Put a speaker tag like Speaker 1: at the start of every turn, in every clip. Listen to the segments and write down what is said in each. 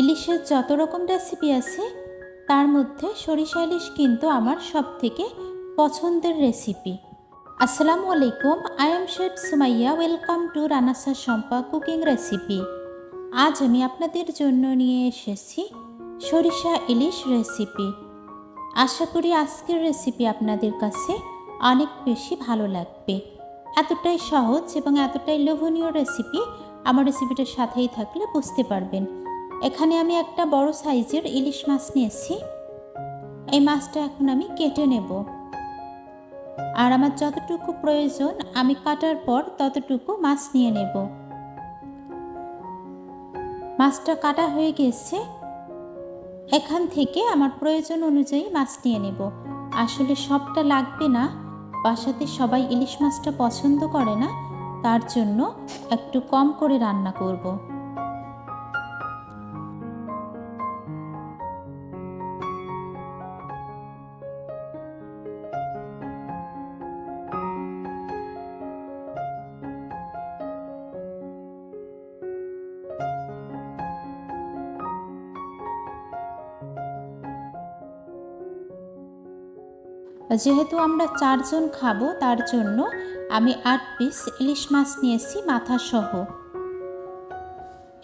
Speaker 1: ইলিশের যত রকম রেসিপি আছে, তার মধ্যে সরিষা ইলিশ কিন্তু আমার সব থেকে পছন্দের রেসিপি আসসালামু আলাইকুম I am Sheikh Sumaiya welcome to Ranasa Shampa cooking recipe আজ আমি আপনাদের জন্য নিয়ে এসেছি সরিষা ইলিশ রেসিপি আশা করি আজকের রেসিপি আপনাদের কাছে অনেক বেশি ভালো লাগবে। এতটাই সহজ এবং এতটাই লোভনীয় রেসিপি আমার রেসিপিটার সাথেই থাকলে বুঝতে পারবেন। এখানে আমি একটা বড় সাইজের ইলিশ মাছ নিয়েছি। এই মাছটা এখন আমি কেটে নেব। আর আমার যতটুকু প্রয়োজন, আমি কাটার পর ততটুকু মাছ নিয়ে নেব। মাছটা কাটা হয়ে গেছে। এখান থেকে আমার প্রয়োজন অনুযায়ী মাছ নিয়ে নেব। আসলে সবটা লাগবে না। বাসাতে সবাই ইলিশ মাছটা পছন্দ করে না। তার জন্য একটু কম করে রান্না করব। যেহেতু আমরা চারজন খাব, তার জন্য আমি আট পিস ইলিশ মাছ নিয়েছি মাথা সহ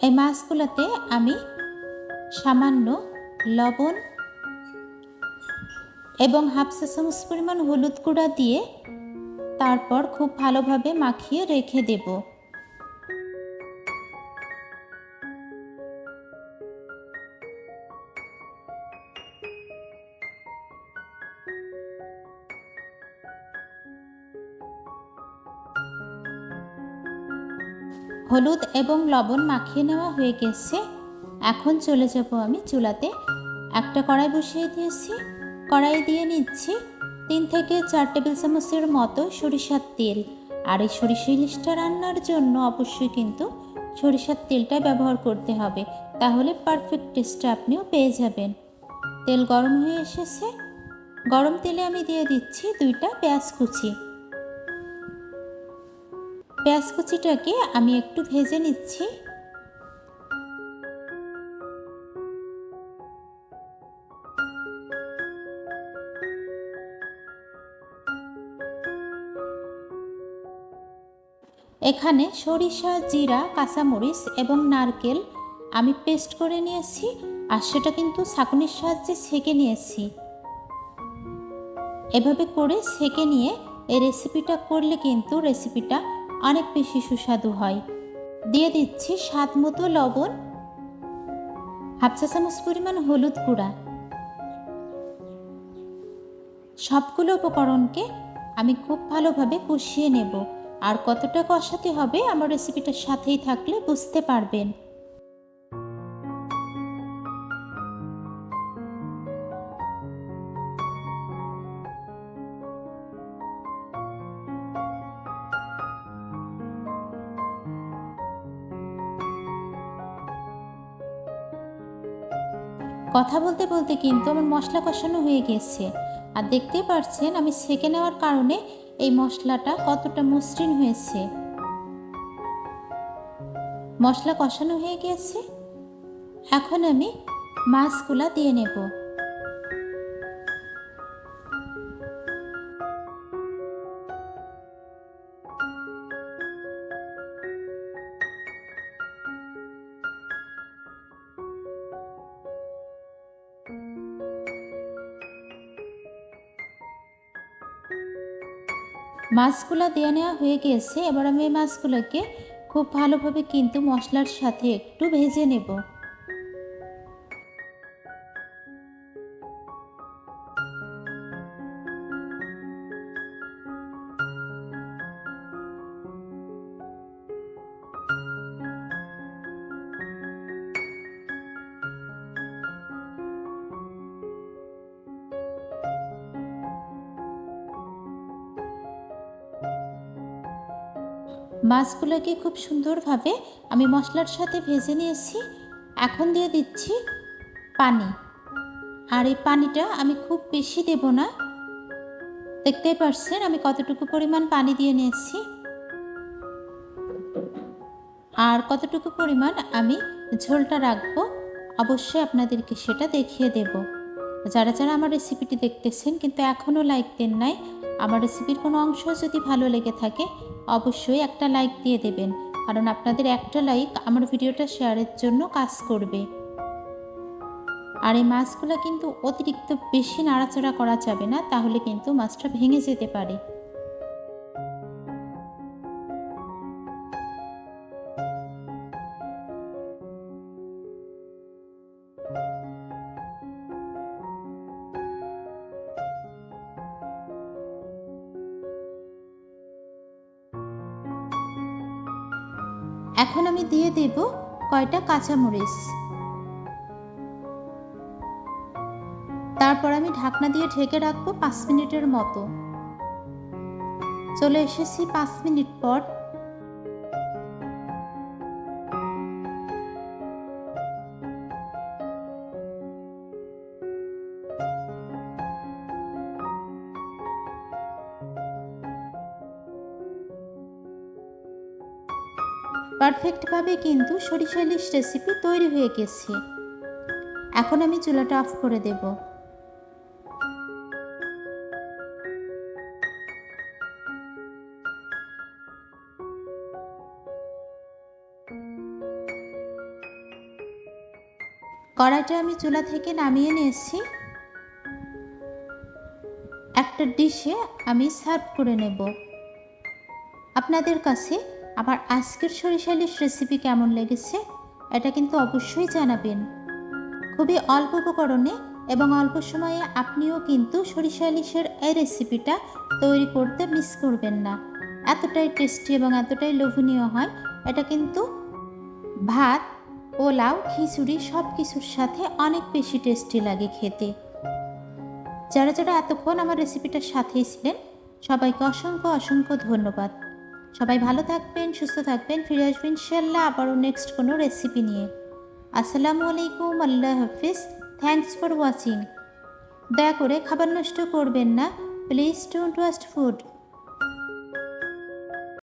Speaker 1: এই মাছগুলোতে আমি সামান্য লবণ এবং হাফ চা চামচ পরিমাণ হলুদ গুঁড়া দিয়ে তারপর খুব ভালোভাবে মাখিয়ে রেখে দেবো। হলুদ এবং লবণ মাখিয়ে নেওয়া হয়ে গেছে। এখন চলে যাব আমি চুলাতে। একটা কড়াই বসিয়ে দিয়েছি। কড়াই দিয়ে নিচ্ছি তিন থেকে চার টেবিল চামচের মতো সরিষার তেল। আর এই সরিষা ইলিশটা রান্নার জন্য অবশ্যই কিন্তু সরিষার তেলটা ব্যবহার করতে হবে। তাহলে পারফেক্ট টেস্টটা আপনিও পেয়ে যাবেন। তেল গরম হয়ে এসেছে। গরম তেলে আমি দিয়ে দিচ্ছি দুইটা পেঁয়াজ কুচি। পেঁয়াজ কুচিটাকে আমি একটু ভেজে নিচ্ছি। এখানে সরিষা, জিরা, কাঁচামরিচ এবং নারকেল আমি পেস্ট করে নিয়েছি আর সেটা কিন্তু ছাঁকুনির সাহায্যে ছেঁকে নিয়েছি। এভাবে করে ছেঁকে নিয়ে এই রেসিপিটা করলে কিন্তু রেসিপিটা অনেক বেশি সুস্বাদু হয়। দিয়ে দিচ্ছি স্বাদ মতো লবণ। হাফ চা চামচ পরিমাণ হলুদ গুঁড়া। সবগুলো উপকরণকে আমি খুব ভালোভাবে কষিয়ে নেব। আর কতটা কষাতে হবে আমার রেসিপিটার সাথেই থাকলে বুঝতে পারবেন। কথা বলতে বলতে কিন্তু আমার মশলা কষানো হয়ে গেছে। আর দেখতে পারছেন আমি সেকে নেওয়ার কারণে এই মশলাটা কতটা মসৃণ হয়েছে। মশলা কষানো হয়ে গিয়েছে এখন আমি মাছগুলা দিয়ে নেব। মাছগুলো দেওয়া নেওয়া হয়ে গেছে। এবার আমি এই মাছগুলোকে খুব ভালোভাবে কিন্তু মশলার সাথে একটু ভেজে নেব। মাছগুলোকে খুব সুন্দরভাবে আমি মশলার সাথে ভেজে নিয়েছি। এখন দিয়ে দিচ্ছি পানি। আর এই পানিটা আমি খুব বেশি দেব না। দেখতেই পারছেন, আমি কতটুকু পরিমাণ পানি দিয়ে নিয়েছি। আর কতটুকু পরিমাণ আমি ঝোলটা রাখব, অবশ্যই আপনাদেরকে সেটা দেখিয়ে দেব। যারা যারা আমার রেসিপিটি দেখতেছেন, কিন্তু এখনও লাইক দেন নাই আমার রেসিপির কোনো অংশ যদি ভালো লেগে থাকে, অবশ্যই একটা লাইক দিয়ে দেবেন। কারণ আপনাদের একটা লাইক আমার ভিডিওটা শেয়ারের জন্য কাজ করবে। আর এই মাছগুলো কিন্তু অতিরিক্ত বেশি নাড়াচাড়া করা যাবে না, তাহলে কিন্তু মাছটা ভেঙে যেতে পারে। এখন আমি দিয়ে দেব কয়টা কাঁচামরিচ। তারপর আমি ঢাকনা দিয়ে ঢেকে রাখব পাঁচ মিনিটের মতো। চলে এসেছি পাঁচ মিনিট পর পারফেক্টভাবে কিন্তু সরিষা ইলিশ রেসিপি তৈরি হয়ে গেছে। এখন আমি চুলাটা অফ করে দেব। কড়াইটা আমি চুলা থেকে নামিয়ে নিয়েছি। একটা ডিশে আমি সার্ভ করে নেব। আপনাদের কাছে আমার আজকের সরিষা ইলিশ রেসিপি কেমন লেগেছে, এটা কিন্তু অবশ্যই জানাবেন। খুবই অল্প উপকরণে এবং অল্প সময়ে আপনিও কিন্তু সরিষা ইলিশের এই রেসিপিটা তৈরি করতে মিস করবেন না। এতটাই টেস্টি এবং এতটাই লোভনীয় হয়, এটা কিন্তু ভাত, পোলাও, খিচুড়ি সব কিছুর সাথে অনেক বেশি টেস্টি লাগে খেতে। যারা যারা এতক্ষণ আমার রেসিপিটার সাথেই ছিলেন, সবাইকে অসংখ্য অসংখ্য ধন্যবাদ। সবাই ভালো থাকবেন, সুস্থ থাকবেন, ফিরে আসবেন ইনশাল্লাহ আবারও নেক্সট কোনো রেসিপি নিয়ে। আসসালামু আলাইকুম, আল্লাহ হাফিজ। থ্যাংকস ফর ওয়াচিং দয়া করে খাবার নষ্ট করবেন না। Please don't waste food